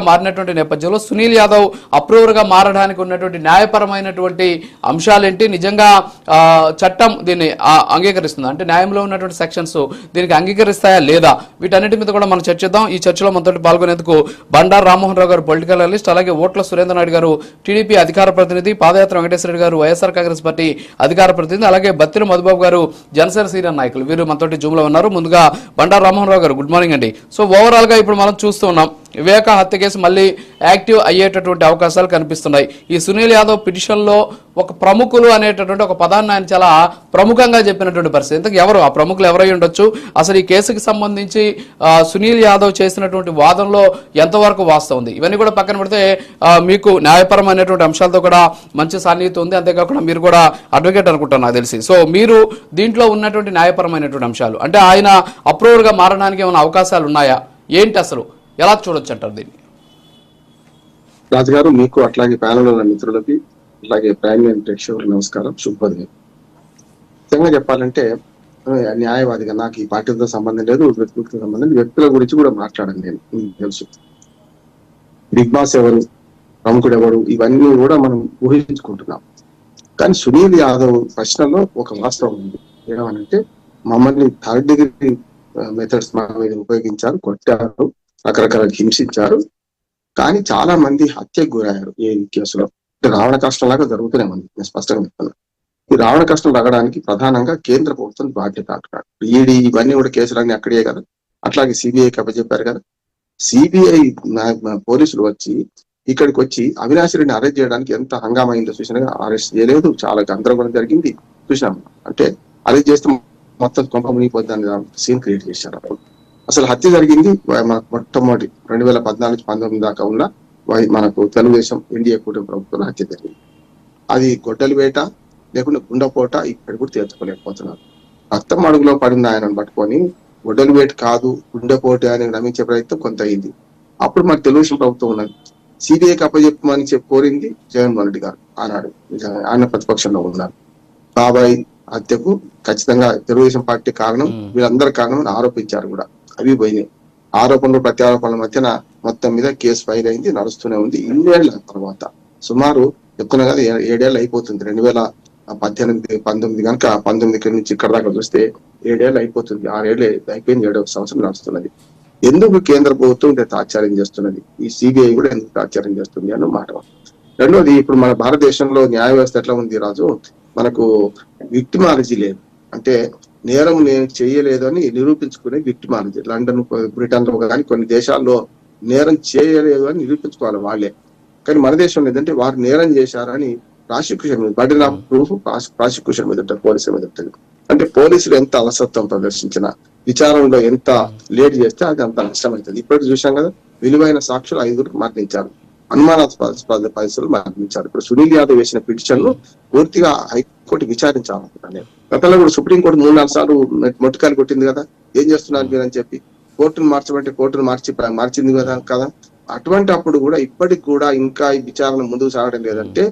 మారినటువంటి నేపథ్యంలో సునీల్ యాదవ్ అప్రూవర్గా మారడానికి ఉన్నటువంటి న్యాయపరమైనటువంటి అంశాలేంటి? నిజంగా చట్టం దీన్ని ఆ, అంగీకరిస్తుందా? అంటే న్యాయంలో ఉన్నటువంటి సెక్షన్స్ దీనికి అంగీకరిస్తాయా లేదా? వీటన్నిటి మీద కూడా మనం చర్చిద్దాం. ఈ చర్చలో మనతో పాల్గొనేందుకు బండారు రామ్మోహన్ రావు గారు పొలిటికల్ అనలిస్ట్ అలాగే ఓట్ల సురేంద్ర నాయుడు గారు టీడీపీ అధికార ప్రతినిధి పాదయాత్ర వెంకటేశ్వర గారు వైఎస్ఆర్ కాంగ్రెస్ పార్టీ అధికార ప్రతినిధి అలాగే బత్తిన మధుబాబు గారు జనసేన సీనియర్ నాయకులు. వీరు మనతోటి జూమ్లో ఉన్నారు. ముందుగా బండారు రామ్మోహన్ రావు గారు గుడ్ మార్నింగ్ అండి. సో ఓవరాల్గా ఇప్పుడు మనం చూస్తూ ఉన్నాం. వివేక హత్య కేసు మళ్ళీ యాక్టివ్ అయ్యేటటువంటి అవకాశాలు కనిపిస్తున్నాయి. ఈ సునీల్ యాదవ్ పిటిషన్లో ఒక ప్రముఖులు అనేటటువంటి ఒక పదాన్ని ఆయన చాలా ప్రముఖంగా చెప్పినటువంటి పరిస్థితి. ఇంతకు ఎవరు? ఆ ప్రముఖులు ఎవరై ఉండొచ్చు? అసలు ఈ కేసుకి సంబంధించి సునీల్ యాదవ్ చేసినటువంటి వాదనలో ఎంతవరకు వాస్తవం ఉంది? ఇవన్నీ కూడా పక్కన పెడితే మీకు న్యాయపరమైనటువంటి అంశాలతో కూడా మంచి సాన్నిహిత ఉంది. అంతేకాకుండా మీరు కూడా అడ్వకేట్ అనుకుంటాను నాకు తెలిసి. సో మీరు దీంట్లో ఉన్నటువంటి న్యాయపరమైనటువంటి అంశాలు అంటే ఆయన అప్రూవర్గా మారడానికి ఏమైనా అవకాశాలు ఉన్నాయా? ఏంటి అసలు? ఎలా చూడొచ్చు అంటారు దీన్ని రాజుగారు మీకు అట్లాగే ప్యానల్ ఉన్న మిత్రులకి అలాగే ప్రైమ్ ప్రేక్షకులకు నమస్కారం. శుభోదయం. నిజంగా చెప్పాలంటే న్యాయవాదిగా నాకు ఈ పార్టీతో సంబంధం లేదు వ్యక్తులతో సంబంధం లేదు. వ్యక్తుల గురించి కూడా మాట్లాడను నేను. తెలుసు. బిగ్ బాస్ ఎవరు ప్రముఖుడు ఎవరు ఇవన్నీ కూడా మనం ఊహించుకుంటున్నాం. కానీ సునీల్ యాదవ్ ప్రశ్నలో ఒక వాస్తవం ఉంది. ఏమనంటే మమ్మల్ని థర్డ్ డిగ్రీ మెథడ్స్ మా మీద ఉపయోగించారు కొట్టారు. రకరకాల హింసించారు కానీ చాలా మంది హత్యకు గురయ్యారు ఏ కేసులో. రావణ కష్టం లాగా జరుగుతూనే ఉంది. నేను స్పష్టంగా చెప్తున్నా. ఈ రావణ కష్టం తగ్గడానికి ప్రధానంగా కేంద్ర ప్రభుత్వం బాధ్యత అంటున్నాడు. ఈడీ ఇవన్నీ కూడా కేసులన్నీ అక్కడే కదా. అట్లాగే సిబిఐకి అప్పచెప్పారు కదా. సిబిఐ పోలీసులు వచ్చి ఇక్కడికి వచ్చి అవినాష్ రెడ్డిని అరెస్ట్ చేయడానికి ఎంత హంగామైందో అయిందో చూసినా అరెస్ట్ చేయలేదు. చాలా గందరగోళం జరిగింది. చూసినాం. అంటే అరెస్ట్ చేస్తే మొత్తం కొంప మునిగిపోద్దని సీన్ క్రియేట్ చేశారు అప్పుడు. అసలు హత్య జరిగింది మన మొట్టమొదటి రెండు వేల పద్నాలుగు పంతొమ్మిది దాకా ఉన్న వై- మనకు తెలుగుదేశం ఎన్డీఏ కూటమి ప్రభుత్వంలో హత్య జరిగింది. అది గొడ్డలి వేట లేకుంటే గుండెపోట ఇక్కడ కూడా తీర్చుకోలేకపోతున్నారు రక్తం అడుగులో పడిన ఆయనను పట్టుకొని గొడ్డలి వేట కాదు గుండెపోటు అని నమ్మించే ప్రయత్నం కొంత అయింది. అప్పుడు మన తెలుగుదేశం ప్రభుత్వం ఉన్నది. సిబిఐకి అప్పచెప్పమని చెప్పి కోరింది జగన్మోహన్ రెడ్డి గారు. ఆనాడు ఆయన ప్రతిపక్షంలో ఉన్నారు. బాబాయ్ హత్యకు ఖచ్చితంగా తెలుగుదేశం పార్టీ కారణం. వీళ్ళందరి కారణం ఆరోపించారు కూడా. అవి పోయినాయి ఆరోపణలు ప్రత్యారోపణల మధ్యన మొత్తం మీద కేసు ఫైల్ అయింది నడుస్తూనే ఉంది. ఇన్నేళ్ళ తర్వాత సుమారు చెప్తున్నా కదా ఏడేళ్ళు అయిపోతుంది. రెండు వేల పద్దెనిమిది పంతొమ్మిది కనుక పంతొమ్మిది ఇక్కడి నుంచి ఇక్కడ దాకా చూస్తే ఏడేళ్ళు అయిపోతుంది. ఆరేళ్ళు అయిపోయింది ఏడవ సంవత్సరం నడుస్తున్నది. ఎందుకు కేంద్ర ప్రభుత్వం ఇంత తాత్సార్యం చేస్తున్నది? ఈ సిబిఐ కూడా ఎందుకు తాత్సార్యం చేస్తుంది అన్న మాట. రెండోది ఇప్పుడు మన భారతదేశంలో న్యాయ వ్యవస్థ ఎట్లా ఉంది రాజు? మనకు విక్టిమాలజీ లేదు. అంటే నేరం నేను చేయలేదు అని నిరూపించుకునే విక్టిమాలజీ లండన్ బ్రిటన్లో కానీ కొన్ని దేశాల్లో నేరం చేయలేదు అని నిరూపించుకోవాలి వాళ్ళే. కానీ మన దేశంలో ఏంటంటే వారు నేరం చేశారని ప్రాసిక్యూషన్ మీద బర్డెన్ ఆఫ్ ప్రూఫ్ ప్రాసిక్యూషన్ మీద ఉంటుంది పోలీసుల మీద ఉంటుంది. అంటే పోలీసులు ఎంత అలసత్వం ప్రదర్శించిన విచారణలో ఎంత లేట్ చేస్తే అది అంత నష్టమవుతుంది ఇప్పటికి చూసాం కదా విలువైన సాక్షులు ఐదుగురు మరణించారు. అనుమానాస్పద పరిస్థితులు మరణించారు. ఇప్పుడు సునీల్ యాదవ్ వేసిన పిటిషన్ను పూర్తిగా హైకోర్టు విచారించాలనుకుంటున్నాను నేను. గతంలో కూడా సుప్రీంకోర్టు మూడు నాలుగు సార్లు మొట్టికాయలు కొట్టింది కదా ఏం చేస్తున్నారు మీరు అని చెప్పి. కోర్టును మార్చమంటే కోర్టును మార్చి మార్చింది కదా కదా. అటువంటి అప్పుడు కూడా ఇప్పటికి కూడా ఇంకా ఈ విచారణ ముందుకు సాగడం లేదంటే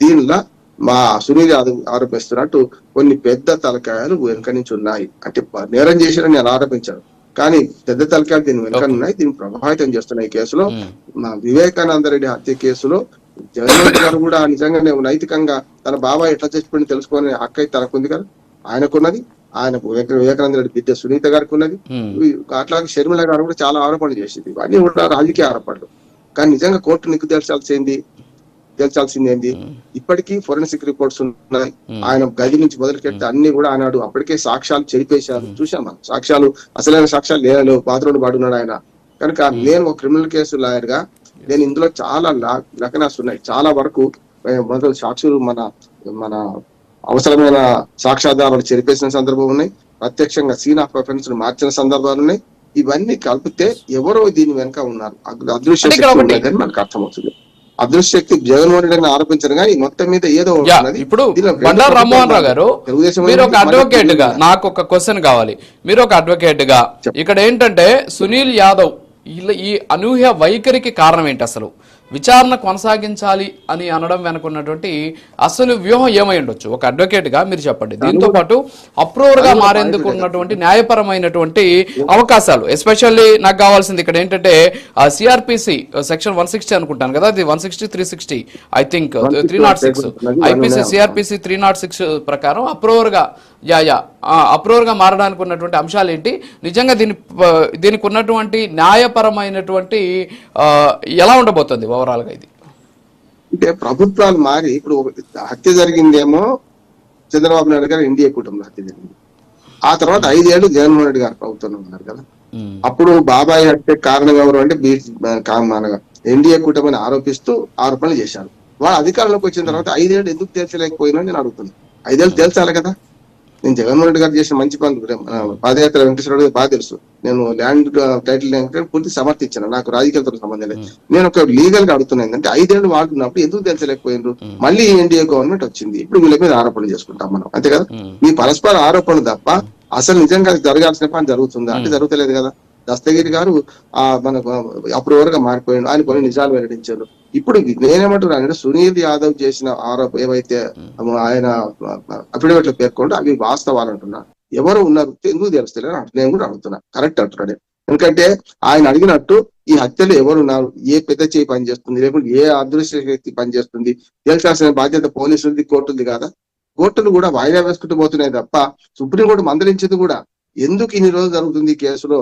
దీనిలో మా సునీల్ యాదవ్ ఆరోపిస్తున్నట్టు కొన్ని పెద్ద తలకాయలు వెనుక నుంచి ఉన్నాయి. అంటే నేరం చేశారని నేను ఆరోపించాను కానీ పెద్ద తలకాయలు దీని వెనుక ఉన్నాయి. దీన్ని ప్రభావితం చేస్తున్నాయి ఈ కేసులో. మ్మ్. మా వివేకానంద రెడ్డి హత్య కేసులో జగన్మోహన్ గారు కూడా నిజంగానే నైతికంగా తన బాబాయ్ ఎట్లా చచ్చిపోయింది తెలుసుకునే హక్కు అయితే తనకుంది కదా. ఆయనకున్నది. ఆయన వివేక- వివేకానంద రెడ్డి బిడ్డ సునీత గారికి ఉన్నది. అట్లాగే షర్మిల గారు కూడా చాలా ఆరోపణలు చేసింది. ఇవన్నీ కూడా రాజకీయ ఆరోపణలు. కానీ నిజంగా కోర్టు నీకు తేల్చాల్సింది తేల్చాల్సింది ఏంది ఇప్పటికీ ఫోరెన్సిక్ రిపోర్ట్స్ ఉన్నాయి. ఆయన గది నుంచి మొదలుకెడితే అన్ని కూడా ఆనాడు అప్పటికే సాక్ష్యాలు చెరిపేశారు. చూసాం మనం సాక్ష్యాలు అసలైన సాక్ష్యాలు లేవు. బాత్రూమ్ పడున్నాడు ఆయన. కనుక నేను ఒక క్రిమినల్ కేసు లాయర్గా నేను ఇందులో చాలా లెక్కనాస్ ఉన్నాయి. చాలా వరకు మొదలు సాక్షులు మన మన అవసరమైన సాక్ష్యాధారాలు చెరిపేసిన సందర్భం ఉన్నాయి. ప్రత్యక్షంగా సీన్ ఆఫ్ అఫెన్స్ మార్చిన సందర్భాలు ఉన్నాయి. ఇవన్నీ కలిపితే ఎవరో దీని వెనక ఉన్నారు. అద్- అదృశ్య మనకు అర్థమవుతుంది. అదృశ్య శక్తి జగన్మోహన్ రెడ్డిని ఆరోపించరు కానీ మొత్తం మీద ఏదో ఇప్పుడు బండారు రామ్మోహన్ రావు గారు మీరు ఒక అడ్వకేట్గా నాకు ఒక క్వశ్చన్ కావాలి. మీరు ఒక అడ్వకేట్గా ఇక్కడ ఏంటంటే సునీల్ యాదవ్ ఈ అనూహ్య వైఖరికి కారణం ఏంటి అసలు? విచారణ కొనసాగించాలి అని అనడం వెనుకున్నటువంటి అసలు వ్యూహం ఏమై ఉండొచ్చు? ఒక అడ్వకేట్గా మీరు చెప్పండి. దీంతో పాటు అప్రూవర్గా మారేందుకు ఉన్నటువంటి న్యాయపరమైనటువంటి అవకాశాలు ఎస్పెషల్లీ నాకు కావాల్సింది ఇక్కడ ఏంటంటే సిఆర్పిసి సెక్షన్ వన్ సిక్స్టీ అనుకుంటాను కదా అది one sixty three sixty I think three not six IPC CrPC three not six ప్రకారం అప్రూవర్గా యా యా. అప్రూవర్గా మారడానికి ఉన్నటువంటి అంశాలు ఏంటి? నిజంగా దీని దీనికి ఉన్నటువంటి న్యాయపరమైనటువంటి ఎలా ఉండబోతుంది ఓవరాల్గా ఇది? అంటే ప్రభుత్వాలు మారి ఇప్పుడు హత్య జరిగిందేమో చంద్రబాబు నాయుడు గారు ఎన్డీఏ కుటుంబంలో హత్య జరిగింది. ఆ తర్వాత ఐదేళ్ళు జగన్మోహన్ రెడ్డి గారు ప్రభుత్వంలో ఉన్నారు కదా. అప్పుడు బాబాయ్ హత్య కారణం ఎవరు అంటే బీ కా- మన ఎన్డీఏ కుటుంబాన్ని ఆరోపిస్తూ ఆరోపణలు చేశారు. వాళ్ళు అధికారంలోకి వచ్చిన తర్వాత ఐదేళ్ళు ఎందుకు తేల్చలేకపోయినా నేను అడుగుతున్నాను ఐదేళ్ళు తేల్చాలి కదా. నేను జగన్మోహన్ రెడ్డి గారు చేసిన మంచి పనులు పాదయాత్ర వెంకటేశ్వర బాగా తెలుసు. నేను ల్యాండ్ టైటిల్ పూర్తి సమర్థించాను. నాకు రాజకీయాలతో సంబంధం లేదు. నేను ఒక లీగల్గా అడుగుతున్నాను ఏంటంటే ఐదేళ్ళు వాడుతున్నప్పుడు ఎందుకు తెలుసలేకపోయినారు మళ్ళీ ఎన్డీఏ గవర్నమెంట్ వచ్చింది. ఇప్పుడు వీళ్ళ మీద ఆరోపణలు చేసుకుంటాం మనం. అంతే కదా? ఈ పరస్పర ఆరోపణలు తప్ప అసలు నిజంగా జరగాల్సిన పని జరుగుతుందా? అంటే జరుగుతలేదు కదా. దస్తగిరి గారు ఆ మన అప్రూవర్గా మారిపోయాడు. ఆయన కొన్ని నిజాలు వెల్లడించారు. ఇప్పుడు నేనేమంటున్నాను అంటే సునీల్ యాదవ్ చేసిన ఆరోప ఏవైతే ఆయన అఫిడవిట్లో పేర్కొంటే అవి వాస్తవాలు అంటున్నా. ఎవరు ఉన్నారు ఎందుకు తెలుస్తలేదు. నేను కూడా అడుగుతున్నా. కరెక్ట్ అంటున్నాడు ఎందుకంటే ఆయన అడిగినట్టు ఈ హత్యలు ఎవరు ఉన్నారు? ఏ పెద్ద చేయి పనిచేస్తుంది? లేకుంటే ఏ అదృశ్య వ్యక్తి పనిచేస్తుంది? తేల్చాల్సిన బాధ్యత పోలీసులది కోర్టుది కాదా? కోర్టులు కూడా వాయిదా వేసుకుంటూ పోతున్నాయి తప్ప సుప్రీంకోర్టు మందలించింది కూడా. ఎందుకు ఇన్ని రోజులు జరుగుతుంది ఈ కేసులో?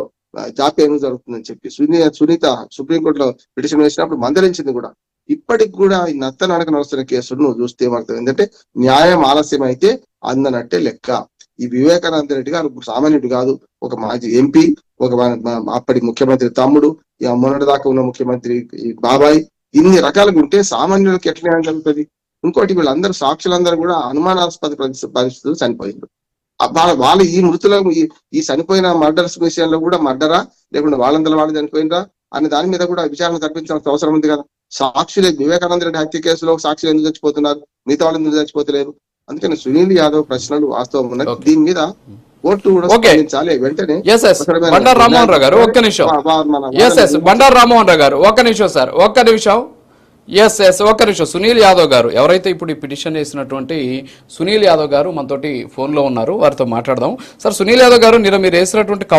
జాప్యం జరుగుతుందని చెప్పి సునీత సునీత సుప్రీంకోర్టులో పిటిషన్ వేసినప్పుడు మందలించింది కూడా. ఇప్పటికి కూడా ఈ నత్త నడక నడుస్తున్న కేసులు నువ్వు చూస్తే ఏమర్థం? ఏంటంటే న్యాయం ఆలస్యం అయితే అందనట్టే లెక్క. ఈ వివేకానంద రెడ్డి గారు సామాన్యుడు కాదు. ఒక మాజీ ఎంపీ ఒక అప్పటి ముఖ్యమంత్రి తమ్ముడు మొన్నటి దాకా ఉన్న ముఖ్యమంత్రి ఈ బాబాయ్ ఇన్ని రకాలుగా ఉంటే సామాన్యులకు ఎట్లా న్యాయం జరుగుతుంది? ఇంకోటి వీళ్ళందరూ సాక్షులందరూ కూడా అనుమానాస్పద పరిస్థితులు చనిపోయింది వాళ్ళ వాళ్ళ ఈ మృతుల ఈ- చనిపోయిన మర్డర్స్ విషయంలో కూడా మర్డరా? లేకుంటే వాళ్ళందరూ వాళ్ళు చనిపోయినరా? అనే దాని మీద కూడా విచారణ జరిపించాల్సిన అవసరం ఉంది కదా. సాక్షులే వివేకానంద రెడ్డి హత్య కేసులో సాక్షులు ఎందుకు చచ్చిపోతున్నారు? మిగతా వాళ్ళు ఎందుకు చచ్చిపోతలేరు? అందుకని సునీల్ యాదవ్ ప్రశ్నలు వాస్తవం ఉన్నాయి. దీని మీద కోర్టు కూడా. స్పందించాలి. వెంటనే బండారు రామ్మోహన్ రావు గారు ఒక్క నిమిషం. బండారు రామ్మోహన్ రావు గారు ఒక్క నిమిషం సార్ ఒక్క నిమిషం. ఎస్ ఎస్ ఒక్క నిమిషం. సునీల్ యాదవ్ గారు ఎవరైతే ఇప్పుడు ఈ పిటిషన్ వేసినటువంటి సునీల్ యాదవ్ గారు మనతోటి ఫోన్లో ఉన్నారు వారితో మాట్లాడదాం. సార్ సునీల్ యాదవ్ గారు నిన్న మీరు వేసినటువంటి